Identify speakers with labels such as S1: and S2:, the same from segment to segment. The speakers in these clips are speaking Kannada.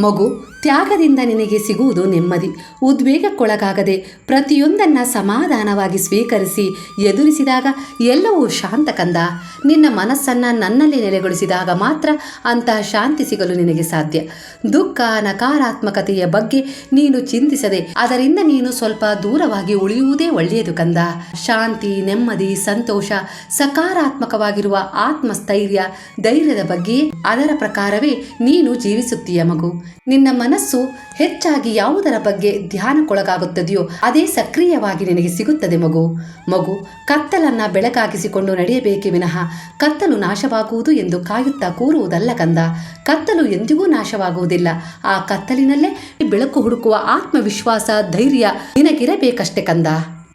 S1: ಮಗು ತ್ಯಾಗದಿಂದ ನಿನಗೆ ಸಿಗುವುದು ನೆಮ್ಮದಿ. ಉದ್ವೇಗಕ್ಕೊಳಗಾಗದೆ ಪ್ರತಿಯೊಂದನ್ನ ಸಮಾಧಾನವಾಗಿ ಸ್ವೀಕರಿಸಿ ಎದುರಿಸಿದಾಗ ಎಲ್ಲವೂ ಶಾಂತ ಕಂದ. ನಿನ್ನ ಮನಸ್ಸನ್ನ ನನ್ನಲ್ಲಿ ನೆಲೆಗೊಳಿಸಿದಾಗ ಮಾತ್ರ ಅಂತಹ ಶಾಂತಿ ಸಿಗಲು ನಿನಗೆ ಸಾಧ್ಯ. ದುಃಖ, ನಕಾರಾತ್ಮಕತೆಯ ಬಗ್ಗೆ ನೀನು ಚಿಂತಿಸದೆ ಅದರಿಂದ ನೀನು ಸ್ವಲ್ಪ ದೂರವಾಗಿ ಉಳಿಯುವುದೇ ಒಳ್ಳೆಯದು ಕಂದ. ಶಾಂತಿ, ನೆಮ್ಮದಿ, ಸಂತೋಷ, ಸಕಾರಾತ್ಮಕವಾಗಿರುವ ಆತ್ಮಸ್ಥೈರ್ಯ, ಧೈರ್ಯದ ಬಗ್ಗೆ ಅದರ ಪ್ರಕಾರವೇ ನೀನು ಜೀವಿಸುತ್ತೀಯ ಮಗು. ನಿನ್ನ ಮನಸ್ಸು ಹೆಚ್ಚಾಗಿ ಯಾವುದರ ಬಗ್ಗೆ ಧ್ಯಾನಕ್ಕೊಳಗಾಗುತ್ತದೆಯೋ ಅದೇ ಸಕ್ರಿಯವಾಗಿ ನಿನಗೆ ಸಿಗುತ್ತದೆ ಮಗು. ಮಗು, ಕತ್ತಲನ್ನ ಬೆಳಕಾಗಿಸಿಕೊಂಡು ನಡೆಯಬೇಕೆ ವಿನಃ ಕತ್ತಲು ನಾಶವಾಗುವುದು ಎಂದು ಕಾಯುತ್ತಾ ಕೂರುವುದಲ್ಲ ಕಂದ. ಕತ್ತಲು ಎಂದಿಗೂ ನಾಶವಾಗುವುದಿಲ್ಲ. ಆ ಕತ್ತಲಿನಲ್ಲೇ ಬೆಳಕು ಹುಡುಕುವ ಆತ್ಮವಿಶ್ವಾಸ, ಧೈರ್ಯ ನಿನಗಿರಬೇಕಷ್ಟೇ ಕಂದ.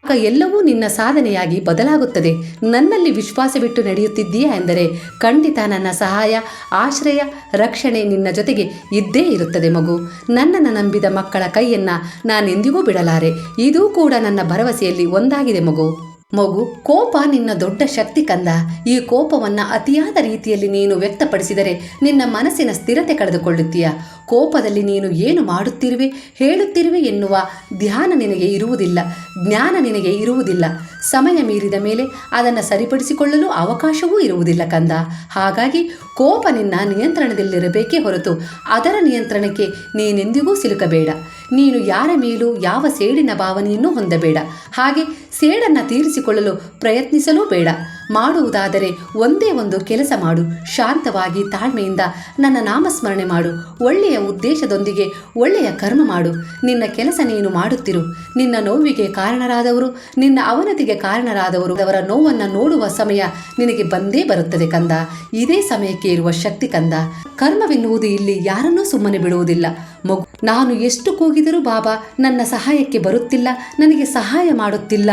S1: ಆಗ ಎಲ್ಲವೂ ನಿನ್ನ ಸಾಧನೆಯಾಗಿ ಬದಲಾಗುತ್ತದೆ. ನನ್ನಲ್ಲಿ ವಿಶ್ವಾಸವಿಟ್ಟು ನಡೆಯುತ್ತಿದ್ದೀಯಾ ಎಂದರೆ ಖಂಡಿತ ನನ್ನ ಸಹಾಯ, ಆಶ್ರಯ, ರಕ್ಷಣೆ ನಿನ್ನ ಜೊತೆಗೆ ಇದ್ದೇ ಇರುತ್ತದೆ ಮಗು. ನನ್ನನ್ನು ನಂಬಿದ ಮಕ್ಕಳ ಕೈಯನ್ನ ನಾನೆಂದಿಗೂ ಬಿಡಲಾರೆ. ಇದೂ ಕೂಡ ನನ್ನ ಭರವಸೆಯಲ್ಲಿ ಒಂದಾಗಿದೆ ಮಗು. ಮಗು, ಕೋಪ ನಿನ್ನ ದೊಡ್ಡ ಶಕ್ತಿ ಕಂದ. ಈ ಕೋಪವನ್ನ ಅತಿಯಾದ ರೀತಿಯಲ್ಲಿ ನೀನು ವ್ಯಕ್ತಪಡಿಸಿದರೆ ನಿನ್ನ ಮನಸ್ಸಿನ ಸ್ಥಿರತೆ ಕಳೆದುಕೊಳ್ಳುತ್ತೀಯ. ಕೋಪದಲ್ಲಿ ನೀನು ಏನು ಮಾಡುತ್ತಿರುವೆ, ಹೇಳುತ್ತಿರುವೆ ಎನ್ನುವ ಧ್ಯಾನ ನಿನಗೆ ಇರುವುದಿಲ್ಲ, ಜ್ಞಾನ ನಿನಗೆ ಇರುವುದಿಲ್ಲ. ಸಮಯ ಮೀರಿದ ಮೇಲೆ ಅದನ್ನು ಸರಿಪಡಿಸಿಕೊಳ್ಳಲು ಅವಕಾಶವೂ ಇರುವುದಿಲ್ಲ ಕಂದ. ಹಾಗಾಗಿ ಕೋಪ ನಿನ್ನ ನಿಯಂತ್ರಣದಲ್ಲಿರಬೇಕೇ ಹೊರತು ಅದರ ನಿಯಂತ್ರಣಕ್ಕೆ ನೀನೆಂದಿಗೂ ಸಿಲುಕಬೇಡ. ನೀನು ಯಾರ ಮೇಲೂ ಯಾವ ಸೇಡಿನ ಭಾವನೆಯನ್ನು ಹೊಂದಬೇಡ. ಹಾಗೆ ಸೇಡನ್ನು ತೀರಿಸಿಕೊಳ್ಳಲು ಪ್ರಯತ್ನಿಸಲೂ ಬೇಡ. ಮಾಡುವುದಾದರೆ ಒಂದೇ ಒಂದು ಕೆಲಸ ಮಾಡು. ಶಾಂತವಾಗಿ ತಾಳ್ಮೆಯಿಂದ ನನ್ನ ನಾಮಸ್ಮರಣೆ ಮಾಡು. ಒಳ್ಳೆಯ ಉದ್ದೇಶದೊಂದಿಗೆ ಒಳ್ಳೆಯ ಕರ್ಮ ಮಾಡು. ನಿನ್ನ ಕೆಲಸ ನೀನು ಮಾಡುತ್ತಿರು. ನಿನ್ನ ನೋವಿಗೆ ಕಾರಣರಾದವರು, ನಿನ್ನ ಅವನತಿಗೆ ಕಾರಣರಾದವರು, ಅವರ ನೋವನ್ನು ನೋಡುವ ಸಮಯ ನಿನಗೆ ಬಂದೇ ಬರುತ್ತದೆ ಕಂದ. ಇದೇ ಸಮಯಕ್ಕೆ ಇರುವ ಶಕ್ತಿ ಕಂದ. ಕರ್ಮವೆನ್ನುವುದು ಇಲ್ಲಿ ಯಾರನ್ನೂ ಸುಮ್ಮನೆ ಬಿಡುವುದಿಲ್ಲ. ಮಗು, ನಾನು ಎಷ್ಟು ಕೂಗಿದರೂ ಬಾಬಾ ನನ್ನ ಸಹಾಯಕ್ಕೆ ಬರುತ್ತಿಲ್ಲ, ನನಗೆ ಸಹಾಯ ಮಾಡುತ್ತಿಲ್ಲ.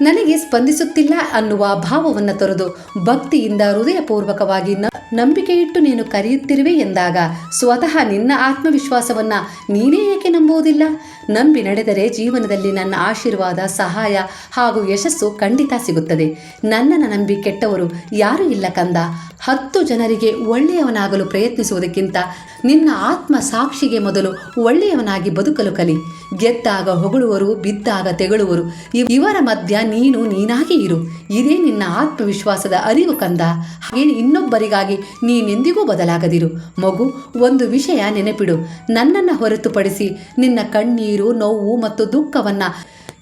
S1: ನನಗೆ ಸ್ಪಂದಿಸುತ್ತಿಲ್ಲ ಅನ್ನುವ ಭಾವವನ್ನು ತೊರೆದು ಭಕ್ತಿಯಿಂದ ಹೃದಯಪೂರ್ವಕವಾಗಿ ನಂಬಿಕೆ ನಂಬಿಕೆಯಿಟ್ಟು ನೀನು ಕರೆಯುತ್ತಿರುವೆ ಎಂದಾಗ ಸ್ವತಃ ನಿನ್ನ ಆತ್ಮವಿಶ್ವಾಸವನ್ನ ನೀನೇ ಏಕೆ ನಂಬುವುದಿಲ್ಲ? ನಂಬಿ ನಡೆದರೆ ಜೀವನದಲ್ಲಿ ನನ್ನ ಆಶೀರ್ವಾದ, ಸಹಾಯ ಹಾಗೂ ಯಶಸ್ಸು ಖಂಡಿತ ಸಿಗುತ್ತದೆ. ನನ್ನನ್ನು ನಂಬಿ ಕೆಟ್ಟವರು ಯಾರೂ ಇಲ್ಲ ಕಂದ. ಹತ್ತು ಜನರಿಗೆ ಒಳ್ಳೆಯವನಾಗಲು ಪ್ರಯತ್ನಿಸುವುದಕ್ಕಿಂತ ನಿನ್ನ ಆತ್ಮ ಸಾಕ್ಷಿಗೆ ಮೊದಲು ಒಳ್ಳೆಯವನಾಗಿ ಬದುಕಲು ಕಲಿ. ಗೆದ್ದಾಗ ಹೊಗಳುವರು ಬಿದ್ದಾಗ ತೆಗಳುವರು. ಇವ್- ಇವರ ಮಧ್ಯ ನೀನು ನೀನಾಗಿ ಇರು. ಇದೇ ನಿನ್ನ ಆತ್ಮವಿಶ್ವಾಸದ ಅರಿವು ಕಂದ. ಹಾಗೆ ಇನ್ನೊಬ್ಬರಿಗಾಗಿ ನೀನೆಂದಿಗೂ ಬದಲಾಗದಿರು. ಮಗು, ಒಂದು ವಿಷಯ ನೆನಪಿಡು. ನನ್ನನ್ನು ಹೊರತುಪಡಿಸಿ ನಿನ್ನ ಕಣ್ಣೀರು, ನೋವು ಮತ್ತು ದುಃಖವನ್ನ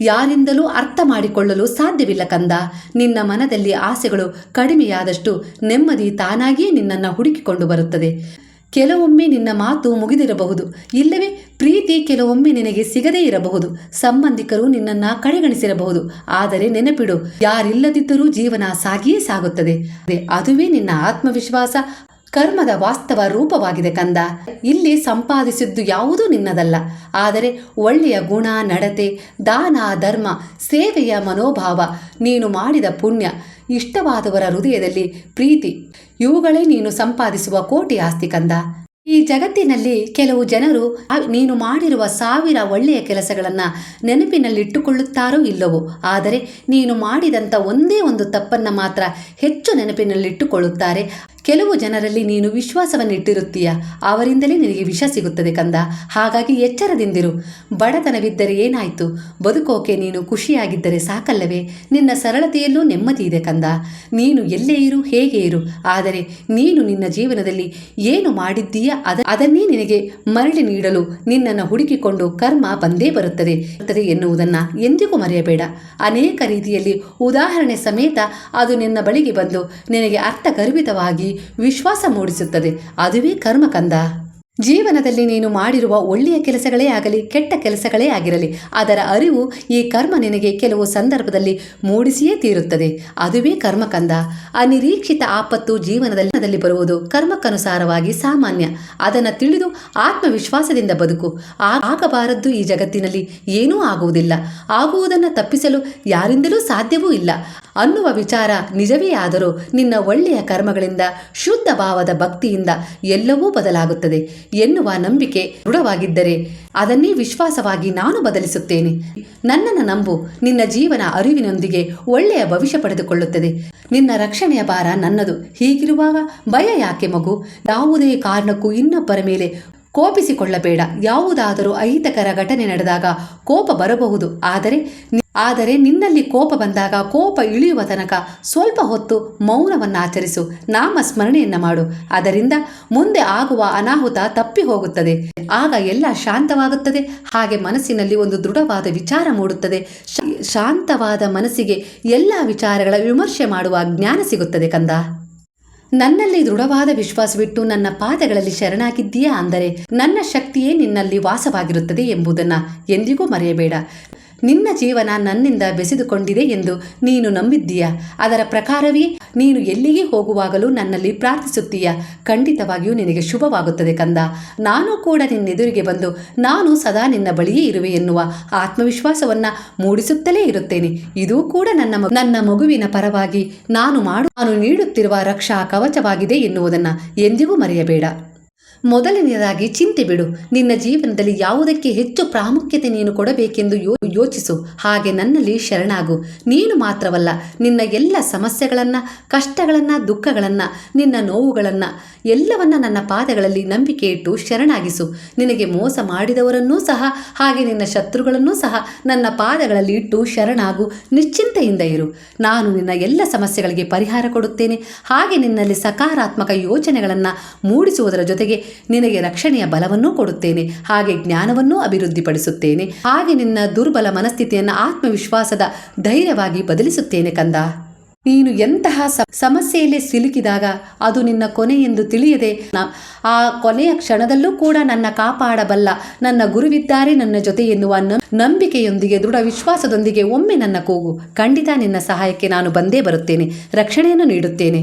S1: ಯಾರಿಂದಲೂ ಅರ್ಥ ಮಾಡಿಕೊಳ್ಳಲು ಸಾಧ್ಯವಿಲ್ಲ ಕಂದ. ನಿನ್ನ ಮನದಲ್ಲಿ ಆಸೆಗಳು ಕಡಿಮೆಯಾದಷ್ಟು ನೆಮ್ಮದಿ ತಾನಾಗಿಯೇ ನಿನ್ನನ್ನು ಹುಡುಕಿಕೊಂಡು ಬರುತ್ತದೆ. ಕೆಲವೊಮ್ಮೆ ನಿನ್ನ ಮಾತು ಮುಗಿದಿರಬಹುದು. ಇಲ್ಲವೇ, ಪ್ರೀತಿ ಕೆಲವೊಮ್ಮೆ ನಿನಗೆ ಸಿಗದೇ ಇರಬಹುದು. ಸಂಬಂಧಿಕರು ನಿನ್ನನ್ನ ಕಡೆಗಣಿಸಿರಬಹುದು. ಆದರೆ ನೆನಪಿಡು, ಯಾರಿಲ್ಲದಿದ್ದರೂ ಜೀವನ ಸಾಗಿಯೇ ಸಾಗುತ್ತದೆ. ಅದೇ, ಅದುವೇ ನಿನ್ನ ಆತ್ಮವಿಶ್ವಾಸ. ಕರ್ಮದ ವಾಸ್ತವ ರೂಪವಾಗಿದೆ ಕಂದ. ಇಲ್ಲಿ ಸಂಪಾದಿಸಿದ್ದು ಯಾವುದೂ ನಿನ್ನದಲ್ಲ. ಆದರೆ ಒಳ್ಳೆಯ ಗುಣ, ನಡತೆ, ದಾನ, ಧರ್ಮ, ಸೇವೆಯ ಮನೋಭಾವ, ನೀನು ಮಾಡಿದ ಪುಣ್ಯ ಇಷ್ಟವಾದವರ ಹೃದಯದಲ್ಲಿ ಪ್ರೀತಿ. ಇವುಗಳೇ ನೀನು ಸಂಪಾದಿಸುವ ಕೋಟಿ ಆಸ್ತಿ ಕಂದ. ಈ ಜಗತ್ತಿನಲ್ಲಿ ಕೆಲವು ಜನರು ನೀನು ಮಾಡಿರುವ ಸಾವಿರ ಒಳ್ಳೆಯ ಕೆಲಸಗಳನ್ನು ನೆನಪಿನಲ್ಲಿಟ್ಟುಕೊಳ್ಳುತ್ತಾರೋ ಇಲ್ಲವೋ, ಆದರೆ ನೀನು ಮಾಡಿದಂಥ ಒಂದೇ ಒಂದು ತಪ್ಪನ್ನು ಮಾತ್ರ ಹೆಚ್ಚು ನೆನಪಿನಲ್ಲಿಟ್ಟುಕೊಳ್ಳುತ್ತಾರೆ. ಕೆಲವು ಜನರಲ್ಲಿ ನೀನು ವಿಶ್ವಾಸವನ್ನಿಟ್ಟಿರುತ್ತೀಯ? ಅವರಿಂದಲೇ ನಿನಗೆ ವಿಷ ಸಿಗುತ್ತದೆ ಕಂದ. ಹಾಗಾಗಿ ಎಚ್ಚರದಿಂದಿರು. ಬಡತನವಿದ್ದರೆ ಏನಾಯಿತು? ಬದುಕೋಕೆ ನೀನು ಖುಷಿಯಾಗಿದ್ದರೆ ಸಾಕಲ್ಲವೇ? ನಿನ್ನ ಸರಳತೆಯಲ್ಲೂ ನೆಮ್ಮದಿ ಇದೆ ಕಂದ. ನೀನು ಎಲ್ಲೇ ಇರು, ಹೇಗೆ ಇರು. ಆದರೆ ನೀನು ನಿನ್ನ ಜೀವನದಲ್ಲಿ ಏನು ಮಾಡಿದ್ದೀಯ? ಅದ, ಅದನ್ನೇ ನಿನಗೆ ಮರಳಿ ನೀಡಲು ನಿನ್ನನ್ನು ಹುಡುಕಿಕೊಂಡು ಕರ್ಮ ಬಂದೇ ಬರುತ್ತದೆ. ಬರುತ್ತದೆ ಎನ್ನುವುದನ್ನು ಎಂದಿಗೂ ಮರೆಯಬೇಡ. ಅನೇಕ ರೀತಿಯಲ್ಲಿ ಉದಾಹರಣೆ ಸಮೇತ ಅದು ನಿನ್ನ ಬಳಿಗೆ ಬಂದು ನಿನಗೆ ಅರ್ಥಗರ್ಭಿತವಾಗಿ ವಿಶ್ವಾಸ ಮೂಡಿಸುತ್ತದೆ. ಅದುವೇ ಕರ್ಮಕಂದ ಜೀವನದಲ್ಲಿ ನೀನು ಮಾಡಿರುವ ಒಳ್ಳೆಯ ಕೆಲಸಗಳೇ ಆಗಲಿ, ಕೆಟ್ಟ ಕೆಲಸಗಳೇ ಆಗಿರಲಿ, ಅದರ ಅರಿವು ಈ ಕರ್ಮ ನಿನಗೆ ಕೆಲವು ಸಂದರ್ಭದಲ್ಲಿ ಮೂಡಿಸಿಯೇ ತೀರುತ್ತದೆ. ಅದುವೇ ಕರ್ಮಕಂದ ಅನಿರೀಕ್ಷಿತ ಆಪತ್ತು ಜೀವನದಲ್ಲಿ ಬರುವುದು ಕರ್ಮಕ್ಕನುಸಾರವಾಗಿ ಸಾಮಾನ್ಯ. ಅದನ್ನು ತಿಳಿದು ಆತ್ಮವಿಶ್ವಾಸದಿಂದ ಬದುಕು. ಆಗಬಾರದ್ದು ಈ ಜಗತ್ತಿನಲ್ಲಿ ಏನೂ ಆಗುವುದಿಲ್ಲ. ಆಗುವುದನ್ನು ತಪ್ಪಿಸಲು ಯಾರಿಂದಲೂ ಸಾಧ್ಯವೂ ಇಲ್ಲ. ಅನ್ನುವ ವಿಚಾರ ನಿಜವೇ ಆದರೂ ನಿನ್ನ ಒಳ್ಳೆಯ ಕರ್ಮಗಳಿಂದ, ಶುದ್ಧ ಭಾವದ ಭಕ್ತಿಯಿಂದ ಎಲ್ಲವೂ ಬದಲಾಗುತ್ತದೆ ಎನ್ನುವ ನಂಬಿಕೆ ದೃಢವಾಗಿದ್ದರೆ ಅದನ್ನೇ ವಿಶ್ವಾಸವಾಗಿ ನಾನು ಬದಲಿಸುತ್ತೇನೆ. ನನ್ನನ್ನು ನಂಬು ನಿನ್ನ ಜೀವನ ಅರಿವಿನೊಂದಿಗೆ ಒಳ್ಳೆಯ ಭವಿಷ್ಯ ಪಡೆದುಕೊಳ್ಳುತ್ತದೆ. ನಿನ್ನ ರಕ್ಷಣೆಯ ಭಾರ ನನ್ನದು. ಹೀಗಿರುವಾಗ ಭಯ ಯಾಕೆ ಮಗು? ಯಾವುದೇ ಕಾರಣಕ್ಕೂ ಇನ್ನೊಬ್ಬರ ಮೇಲೆ ಕೋಪಿಸಿಕೊಳ್ಳಬೇಡ. ಯಾವುದಾದರೂ ಅಹಿತಕರ ಘಟನೆ ನಡೆದಾಗ ಕೋಪ ಬರಬಹುದು. ಆದರೆ ಆದರೆ ನಿನ್ನಲ್ಲಿ ಕೋಪ ಬಂದಾಗ ಕೋಪ ಇಳಿಯುವ ತನಕ ಸ್ವಲ್ಪ ಹೊತ್ತು ಮೌನವನ್ನು ಆಚರಿಸು ನಾಮ ಸ್ಮರಣೆಯನ್ನು ಮಾಡು. ಅದರಿಂದ ಮುಂದೆ ಆಗುವ ಅನಾಹುತ ತಪ್ಪಿ ಹೋಗುತ್ತದೆ. ಆಗ ಎಲ್ಲ ಶಾಂತವಾಗುತ್ತದೆ. ಹಾಗೆ ಮನಸ್ಸಿನಲ್ಲಿ ಒಂದು ದೃಢವಾದ ವಿಚಾರ ಮೂಡುತ್ತದೆ. ಶಾಂತವಾದ ಮನಸ್ಸಿಗೆ ಎಲ್ಲ ವಿಚಾರಗಳ ವಿಮರ್ಶೆ ಮಾಡುವ ಜ್ಞಾನ ಸಿಗುತ್ತದೆ ಕಂದ. ನನ್ನಲ್ಲಿ ದೃಢವಾದ ವಿಶ್ವಾಸವಿಟ್ಟು ನನ್ನ ಪಾದಗಳಲ್ಲಿ ಶರಣಾಗಿದ್ದೀಯಾ ಅಂದರೆ ನನ್ನ ಶಕ್ತಿಯೇ ನಿನ್ನಲ್ಲಿ ವಾಸವಾಗಿರುತ್ತದೆ ಎಂಬುದನ್ನು ಎಂದಿಗೂ ಮರೆಯಬೇಡ. ನಿನ್ನ ಜೀವನ ನನ್ನಿಂದ ಬೆಸೆದುಕೊಂಡಿದೆ ಎಂದು ನೀನು ನಂಬಿದ್ದೀಯ? ಅದರ ಪ್ರಕಾರವೇ, ನೀನು ಎಲ್ಲಿಗೆ ಹೋಗುವಾಗಲೂ ನನ್ನಲ್ಲಿ ಪ್ರಾರ್ಥಿಸುತ್ತೀಯ? ಖಂಡಿತವಾಗಿಯೂ ನಿನಗೆ ಶುಭವಾಗುತ್ತದೆ ಕಂದ. ನಾನು ಕೂಡ ನಿನ್ನೆದುರಿಗೆ ಬಂದು ನಾನು ಸದಾ ನಿನ್ನ ಬಳಿಯೇ ಇರುವೆ ಎನ್ನುವ ಆತ್ಮವಿಶ್ವಾಸವನ್ನ ಮೂಡಿಸುತ್ತಲೇ ಇರುತ್ತೇನೆ. ಇದೂ ಕೂಡ ನನ್ನ ನನ್ನ ಮಗುವಿನ ಪರವಾಗಿ ನಾನು ಮಾಡು, ನಾನು ನೀಡುತ್ತಿರುವ ರಕ್ಷಾ ಕವಚವಾಗಿದೆ ಎನ್ನುವುದನ್ನು ಎಂದಿಗೂ ಮರೆಯಬೇಡ. ಮೊದಲನೆಯದಾಗಿ ಚಿಂತೆ ಬಿಡು. ನಿನ್ನ ಜೀವನದಲ್ಲಿ ಯಾವುದಕ್ಕೆ ಹೆಚ್ಚು ಪ್ರಾಮುಖ್ಯತೆ ನೀನು ಕೊಡಬೇಕೆಂದು ಯೋಚಿಸು. ಹಾಗೆ ನನ್ನಲ್ಲಿ ಶರಣಾಗು. ನೀನು ಮಾತ್ರವಲ್ಲ, ನಿನ್ನ ಎಲ್ಲ ಸಮಸ್ಯೆಗಳನ್ನು, ಕಷ್ಟಗಳನ್ನು, ದುಃಖಗಳನ್ನು, ನಿನ್ನ ನೋವುಗಳನ್ನು, ಎಲ್ಲವನ್ನ ನನ್ನ ಪಾದಗಳಲ್ಲಿ ನಂಬಿಕೆ ಇಟ್ಟು ಶರಣಾಗಿಸು. ನಿನಗೆ ಮೋಸ ಮಾಡಿದವರನ್ನೂ ಸಹ, ಹಾಗೆ ನಿನ್ನ ಶತ್ರುಗಳನ್ನೂ ಸಹ ನನ್ನ ಪಾದಗಳಲ್ಲಿ ಇಟ್ಟು ಶರಣಾಗು. ನಿಶ್ಚಿಂತೆಯಿಂದ ಇರು. ನಾನು ನಿನ್ನ ಎಲ್ಲ ಸಮಸ್ಯೆಗಳಿಗೆ ಪರಿಹಾರ ಕೊಡುತ್ತೇನೆ. ಹಾಗೆ ನಿನ್ನಲ್ಲಿ ಸಕಾರಾತ್ಮಕ ಯೋಚನೆಗಳನ್ನು ಮೂಡಿಸುವುದರ ಜೊತೆಗೆ ನಿನಗೆ ರಕ್ಷಣೆಯ ಬಲವನ್ನೂ ಕೊಡುತ್ತೇನೆ, ಹಾಗೆ ಜ್ಞಾನವನ್ನೂ ಅಭಿವೃದ್ಧಿಪಡಿಸುತ್ತೇನೆ. ಹಾಗೆ ನಿನ್ನ ದುರ್ಬಲ ಮನಸ್ಥಿತಿಯನ್ನು ಆತ್ಮವಿಶ್ವಾಸದ ಧೈರ್ಯವಾಗಿ ಬದಲಿಸುತ್ತೇನೆ ಕಂದ. ನೀನು ಎಂತಹ ಸಮಸ್ಯೆಯಲ್ಲಿ ಸಿಲುಕಿದಾಗ ಅದು ನಿನ್ನ ಕೊನೆ ಎಂದು ತಿಳಿಯದೆ ಆ ಕೊನೆಯ ಕ್ಷಣದಲ್ಲೂ ಕೂಡ ನನ್ನ ಕಾಪಾಡಬಲ್ಲ, ನನ್ನ ಗುರುವಿದ್ದಾರೆ ನನ್ನ ಜೊತೆ ಎನ್ನುವ ನಂಬಿಕೆಯೊಂದಿಗೆ, ದೃಢ ವಿಶ್ವಾಸದೊಂದಿಗೆ ಒಮ್ಮೆ ನನ್ನ ಕೂಗು. ಖಂಡಿತ ನಿನ್ನ ಸಹಾಯಕ್ಕೆ ನಾನು ಬಂದೇ ಬರುತ್ತೇನೆ, ರಕ್ಷಣೆಯನ್ನು ನೀಡುತ್ತೇನೆ.